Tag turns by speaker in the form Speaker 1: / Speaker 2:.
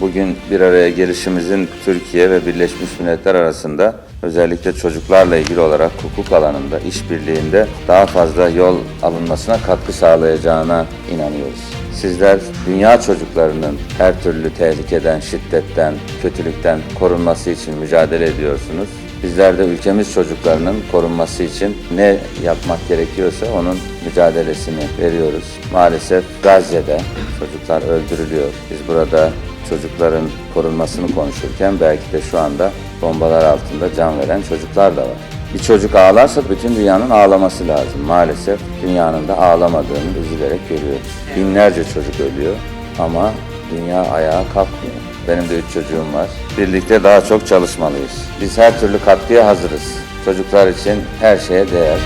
Speaker 1: bugün bir araya gelişimizin Türkiye ve Birleşmiş Milletler arasında özellikle çocuklarla ilgili olarak hukuk alanında, işbirliğinde daha fazla yol alınmasına katkı sağlayacağına inanıyoruz. Sizler dünya çocuklarının her türlü tehlikeden, şiddetten, kötülükten korunması için mücadele ediyorsunuz. Bizler de ülkemiz çocuklarının korunması için ne yapmak gerekiyorsa onun mücadelesini veriyoruz. Maalesef Gazze'de çocuklar öldürülüyor. Biz burada çocukların korunmasını konuşurken belki de şu anda bombalar altında can veren çocuklar da var. Bir çocuk ağlarsa bütün dünyanın ağlaması lazım. Maalesef dünyanın da ağlamadığını üzülerek görüyoruz. Binlerce çocuk ölüyor ama dünya ayağa kalkmıyor. Benim de üç çocuğum var. Birlikte daha çok çalışmalıyız. Biz her türlü katkıya hazırız. Çocuklar için her şeye değer.